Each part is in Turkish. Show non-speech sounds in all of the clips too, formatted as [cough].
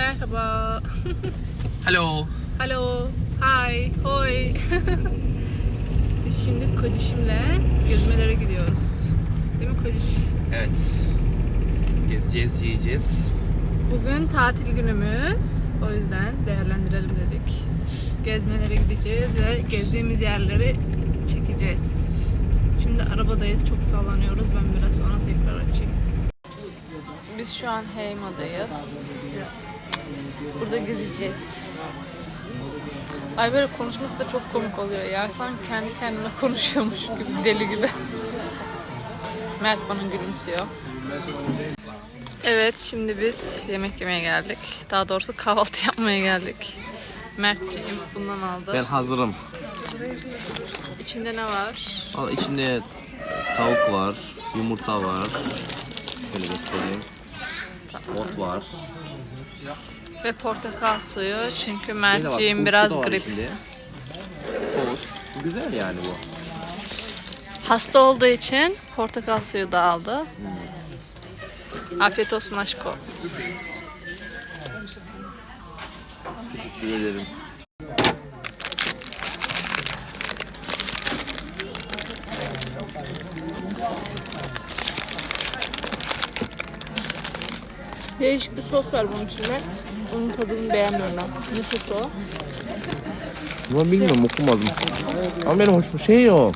Merhaba. [laughs] Hello. Hello. Hi. Hoy. [laughs] Biz şimdi Kodişim'le gezmelere gidiyoruz. Değil mi Kodiş? Evet. Gezeceğiz, yiyeceğiz. Bugün tatil günümüz. O yüzden değerlendirelim dedik. Gezmelere gideceğiz ve gezdiğimiz yerleri çekeceğiz. Şimdi arabadayız. Çok sallanıyoruz. Ben biraz sonra tekrar açayım. Biz şu an Heyma'dayız. Burada gezeceğiz. Ay böyle konuşması da çok komik oluyor ya. Sanki kendi kendime [laughs] konuşuyormuş gibi, deli gibi. Mert bana gülümsüyor. Evet, şimdi biz yemek yemeye geldik. Daha doğrusu kahvaltı [laughs] yapmaya geldik. Mertciğim bundan aldı. Ben hazırım. İçinde ne var? Al içinde tavuk var, yumurta var. Şöyle göstereyim. Ot var. Ve portakal suyu. Çünkü turşu biraz grip. Sos. Güzel yani bu. Hasta olduğu için portakal suyu da aldı. Afiyet olsun aşko. Teşekkür ederim. Değişik bir sos var bunun içinde. Onun tadını beğenmiyorum ben. Ne sosu o? Ben bilmiyorum okumadım. Ama benim hoşuma şey o.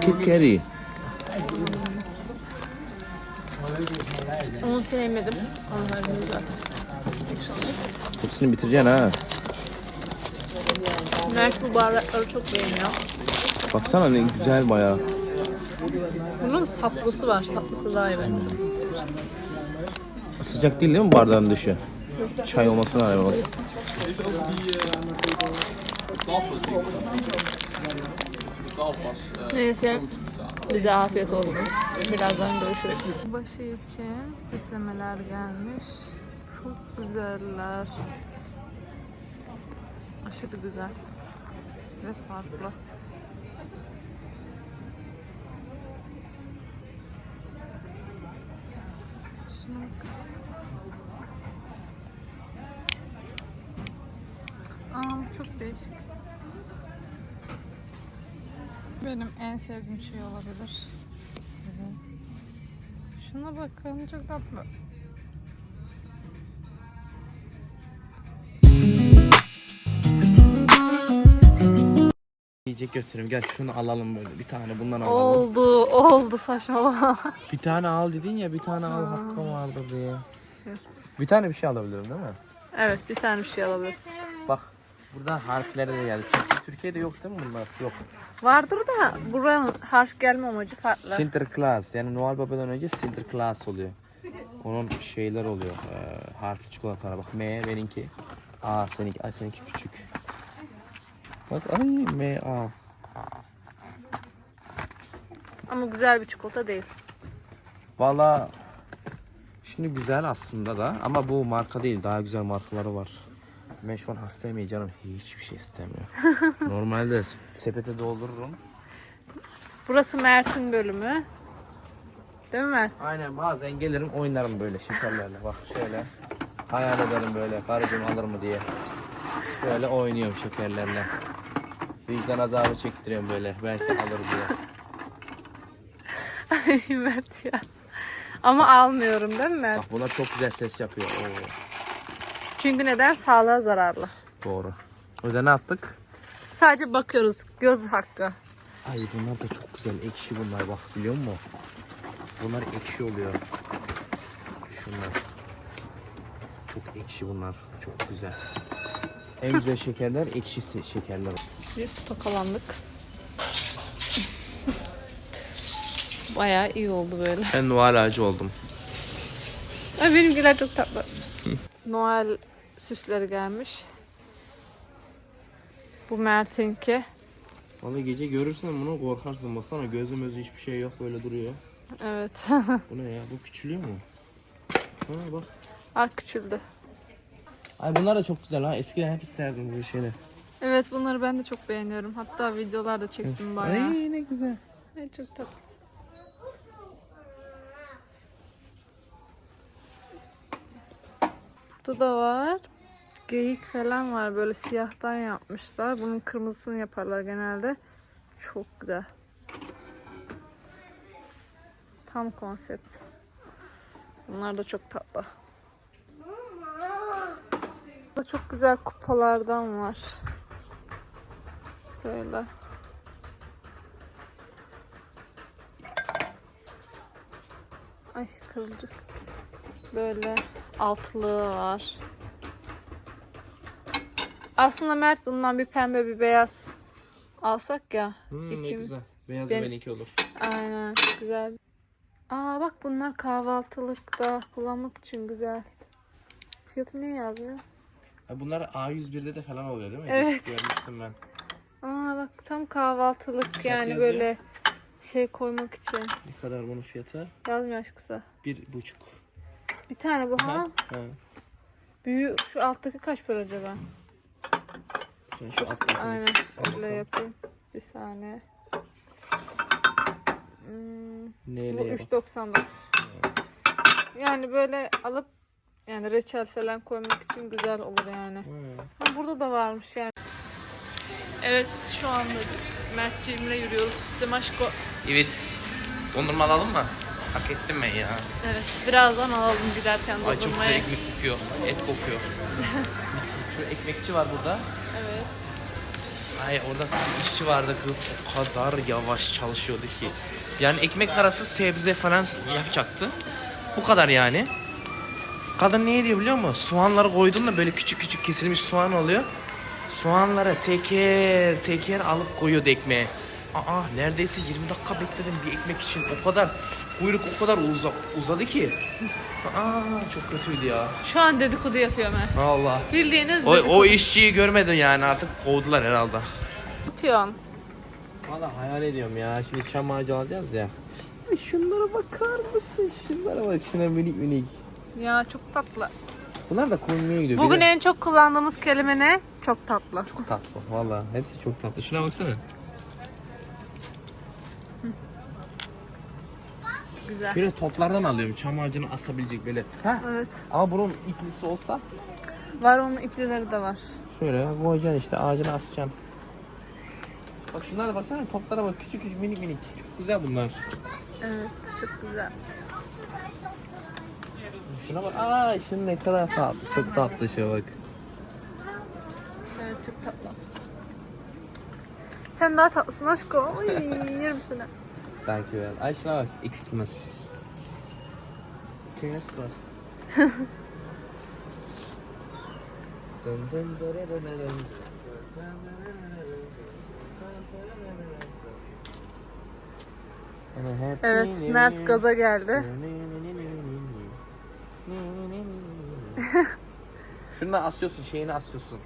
Kip curry. Onu sevmedim. Onun haricinde güzel. Hepsini bitireceksin ha. Mert bu baharatları çok beğeniyor. Baksana ne güzel bayağı. Bunun saplısı var. Saplısı daha iyi bence. Sıcak değil değil mi bardağın dışı? Çay olmasına rağmen. bak. Neyse bize afiyet olsun. Birazdan görüşürüz. Başı için süslemeler gelmiş. Çok güzeller. Aşırı güzel. Ve farklı. Şuna bak. Aa, Benim en sevdiğim şey olabilir. Şuna bakın çok tatlı. Yiyecek götüreyim. Gel şunu alalım böyle. Bir tane bundan alalım. Oldu, oldu saçmalama. [laughs] Bir tane al dedin ya bir tane al hakkım vardı diye. Bir tane bir şey alabilirim değil mi? evet, bir tane bir şey alabiliriz. Burada harfleri de geldi. Türk- Türkiye'de yok değil mi bunlar? Yok. Vardır da buranın harf gelme amacı farklı. Sinterklaas yani Noel Baba'dan önce Sinterklaas oluyor. Onun şeyler oluyor. E, harfi çikolatalar. Bak M benimki. A seninki. Ay seninki küçük. Bak ay M A. Ama güzel bir çikolata değil. Valla şimdi güzel aslında da ama bu marka değil daha güzel markaları var. Ben şu an hastayım ya canım hiçbir şey istemiyor. [laughs] Normalde sepete doldururum. Burası Mert'in bölümü. Değil mi Mert? Aynen bazen gelirim oynarım böyle şekerlerle bak şöyle. Hayal ederim böyle karıcığım alır mı diye. Böyle oynuyorum şekerlerle. Vicdan azabı çektiriyorum böyle belki alır diye. [laughs] Ay Mert ya. Ama almıyorum değil mi Mert? Bak bunlar çok güzel ses yapıyor. Oo, Çünkü neden? Sağlığa zararlı. doğru. O yüzden ne yaptık? Sadece bakıyoruz. Göz hakkı. Ay bunlar da çok güzel ekşi bunlar bak biliyor musun? Bunlar ekşi oluyor. Şunlar. Çok ekşi bunlar. Çok güzel. En güzel şekerler ekşisi şekerler. Biz tokalandık. [laughs] Bayağı iyi oldu böyle. Ben Noel ağacı oldum. Ay benimkiler çok tatlı. Noel süsleri gelmiş. Bu Mert'inki. Vallahi gece görürsen bunu korkarsın. Baksana gözüm özü hiçbir şey yok böyle duruyor. Evet. [laughs] Bu ne ya? Bu küçülüyor mu? Ha bak. ah küçüldü. Ay bunlar da çok güzel ha. Eskiden hep isterdim böyle şeyler. Evet bunları ben de çok beğeniyorum. Hatta videolarda çektim bayağı. Ay ne güzel. Ay, çok tatlı. Burada da var. Geyik falan var. Böyle siyahtan yapmışlar. Bunun kırmızısını yaparlar genelde. Çok güzel. Tam konsept. Bunlar da çok tatlı. Burada çok güzel kupalardan var. Böyle. Ay kırılacak. Böyle altlığı var. Aslında Mert bundan bir pembe bir beyaz alsak ya. Hmm, ne güzel. Beyaz Ben- benimki olur. Aynen güzel. Aa bak bunlar kahvaltılıkta kullanmak için güzel. Fiyatı ne yazmıyor? Ha, Bunlar A101'de de falan oluyor değil mi? Evet. Görmüştüm ben. Aa bak tam kahvaltılık yani yazıyor? böyle şey koymak için. Ne kadar bunun fiyatı? Yazmıyor aşkısa. Bir buçuk. Bir tane bu ha. Ha. Büyük şu alttaki kaç para acaba? Sen şu alttakini Aynen öyle bakalım. yapayım. Bir saniye. Hmm, bu Neyle yap? 3.99. Yani böyle alıp yani reçel falan koymak için güzel olur yani. Ha. Ha, burada da varmış yani. Evet şu anda biz Mert Cemre yürüyoruz. Demaşko. Evet. Dondurma alalım mı? Hak ettim ben ya. Evet birazdan alalım giderken Ay çok güzel dondurmayı. ekmek kokuyor. Et kokuyor. [laughs] Şu ekmekçi var burada. Evet. Ay orada bir işçi vardı kız o kadar yavaş çalışıyordu ki. Yani ekmek arası sebze falan yapacaktı. Bu kadar yani. Kadın ne diyor biliyor musun? Soğanları koydum da böyle küçük küçük kesilmiş soğan oluyor. Soğanları teker teker alıp koyuyordu ekmeğe. Aa neredeyse 20 dakika bekledim bir ekmek için. O kadar kuyruk o kadar uza, uzadı ki. Aa çok kötüydü ya. Şu an dedikodu yapıyor Mert. Allah. Bildiğiniz O, dedikodu o işçiyi görmedim yani artık kovdular herhalde. yapıyorsun. Valla hayal ediyorum ya. Şimdi çam ağacı alacağız ya. Şunlara bakar mısın? Şunlara bak. Şuna minik minik. Ya çok tatlı. Bunlar da Konya'ya gidiyor. Bugün en çok kullandığımız kelime ne? Çok tatlı. Çok tatlı. Valla hepsi çok tatlı. Şuna baksana. Güzel. Şöyle toplardan alıyorum. Çam ağacını asabilecek böyle. Ha? Evet. Ama bunun iplisi olsa Var onun iplileri de var. şöyle koyacaksın işte ağacına asacaksın. Bak şunlara da baksana toplara bak küçük küçük minik minik. Çok güzel bunlar. Evet çok güzel. Şuna bak. Aa şunun ne kadar tatlı. Çok tatlı şu bak. Evet çok tatlı. Sen daha tatlısın aşkım. Ay yerim seni. Thank you. Ay şuna bak. Xmas. Kıyaslar. Dın dın dırı dın dın dın. Evet Mert gaza geldi. Şunu da asıyorsun, şeyini asıyorsun.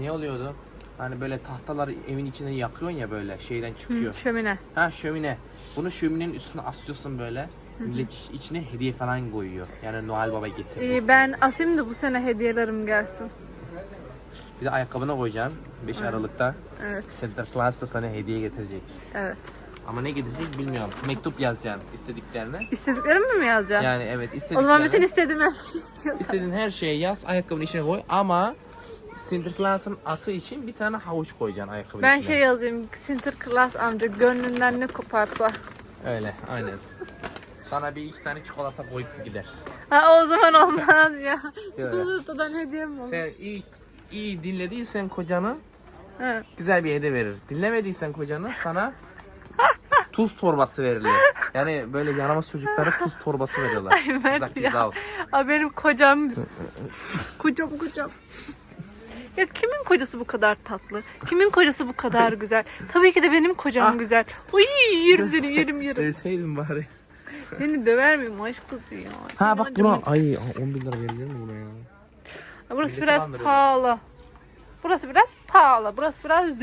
Ne oluyordu? Hani böyle tahtalar evin içine yakıyorsun ya böyle şeyden çıkıyor. Şömine. Ha şömine. Bunu şöminenin üstüne asıyorsun böyle. Millet iç- içine hediye falan koyuyor. Yani Noel Baba getirmiş. İyi ben asayım da bu sene hediyelerim gelsin. Bir de ayakkabına koyacaksın 5 Aralık'ta. Evet. Santa Claus da sana hediye getirecek. Evet. Ama ne getirecek bilmiyorum. Mektup yazacaksın istediklerine. İstediklerimi mi yazacağım? Yani evet o istediklerine. zaman bütün istediğim her şeyi [laughs] yaz. İstediğin her şeyi yaz, ayakkabının içine koy ama Santa Claus'ın atı için bir tane havuç koyacaksın ayakkabının Ben içine. şey yazayım. Sinterklaas amca gönlünden ne koparsa. Öyle, aynen. Sana bir iki tane çikolata koyup gider. Ha o zaman olmaz ya. Çikolatadan hediye mi olur? Sen iyi iyi dinlediysen kocanı Ha. güzel bir hediye verir. Dinlemediysen kocanı sana tuz torbası verilir. Yani böyle yaramaz çocuklara tuz torbası veriyorlar. Ay Mert Zak is ya. Aa, benim kocam. kocam kocam. Ya kimin kocası bu kadar tatlı? Kimin kocası bu kadar güzel? Tabii ki de benim kocam güzel. Uy yerim seni yerim yerim. Deseydin bari. Seni döver miyim aşkısı ya? Ha Seni bak acaba- buna ay 10 bin lira verilir mi buna ya? Ha, Burası milleti biraz kandırıyorlar. pahalı. Burası biraz pahalı. Burası biraz.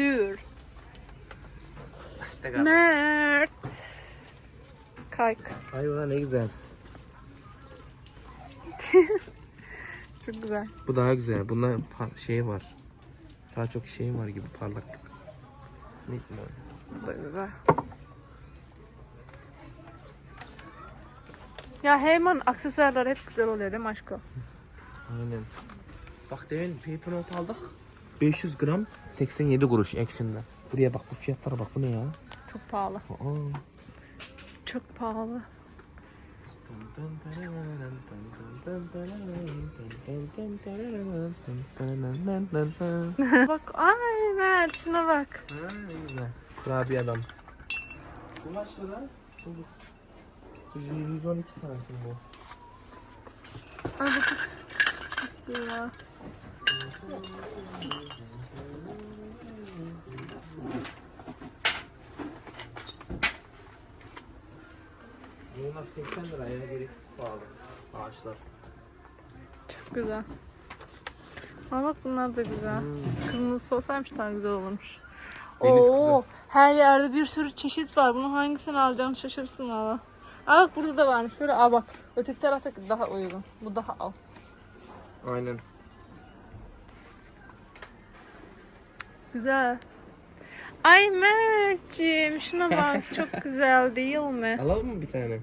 Tekrar. Mert. Kayk. Ay buna ne güzel. [laughs] Çok güzel. Bu daha güzel. Bunda şey var. Daha çok şey var gibi parlaklık. Ne? Bu da güzel. Ya Heyman aksesuarlar hep güzel oluyor değil mi aşkım? Aynen. Bak demin paper note aldık. 500 gram 87 kuruş Action'da. Buraya bak bu fiyatlara bak bu ne ya? Çok pahalı. Aa. Çok pahalı. [laughs] bak ay Mert şuna bak. Ha, ne güzel. Kurabiye adam. Bu kaç lira? Bu 112 santim bu. Ya. Bunlar 80 lira ya gereksiz pahalı. Ağaçlar. Çok güzel. Ama bak bunlar da güzel. Kırmızısı olsaymış daha güzel olurmuş. Deniz Oo, her yerde bir sürü çeşit var. Bunun hangisini alacağını şaşırsın valla. Aa bak burada da varmış. Böyle aa bak. Öteki taraftaki daha uygun. Bu daha az. Aynen. Güzel. Ay Mert'ciğim şuna bak [laughs] çok güzel değil mi? Alalım mı bir tane?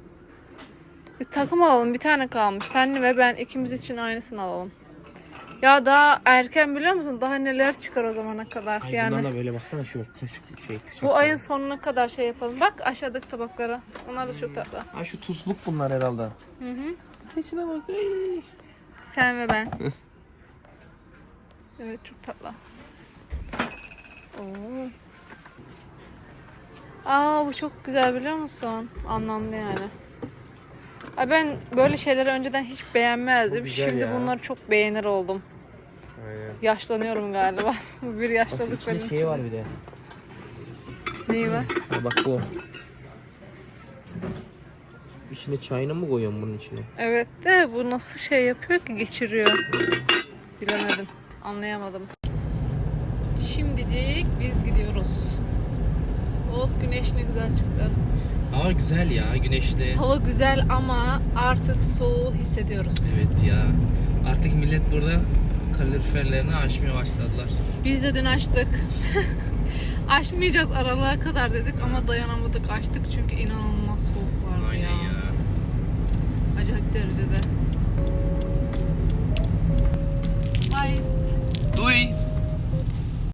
Bir takım alalım bir tane kalmış. Sen ve ben ikimiz için aynısını alalım. Ya daha erken biliyor musun? Daha neler çıkar o zamana kadar Ay yani. bundan da böyle baksana şu kaşık şey. Bu ayın sonuna kadar şey yapalım. Bak aşağıdaki tabaklara. Onlar da çok tatlı. Ha şu tuzluk bunlar herhalde. Hı hı. Peşine bak. Ay. Sen ve ben. evet çok tatlı. Oo. Aa bu çok güzel biliyor musun? Anlamlı yani. Ay ben böyle şeyleri önceden hiç beğenmezdim. Güzel Şimdi ya. bunları çok beğenir oldum. Aynen. Yaşlanıyorum galiba. [laughs] Bu bir Bak yaşlılık içinde benim. şey var bir de. Neyi var? Ha bak bu. İçine çayını mı koyuyorsun bunun içine? Evet de bu nasıl şey yapıyor ki geçiriyor. Bilemedim. Anlayamadım. Şimdicik biz gidiyoruz. Oh güneş ne güzel çıktı. Hava güzel ya güneşli. Hava güzel ama artık soğuğu hissediyoruz. Evet ya. Artık millet burada kaloriferlerini açmaya başladılar. Biz de dün açtık. [laughs] Açmayacağız aralığa kadar dedik ama dayanamadık açtık çünkü inanılmaz soğuk vardı Aynen ya. ya. Acayip derecede. Nice. Duy.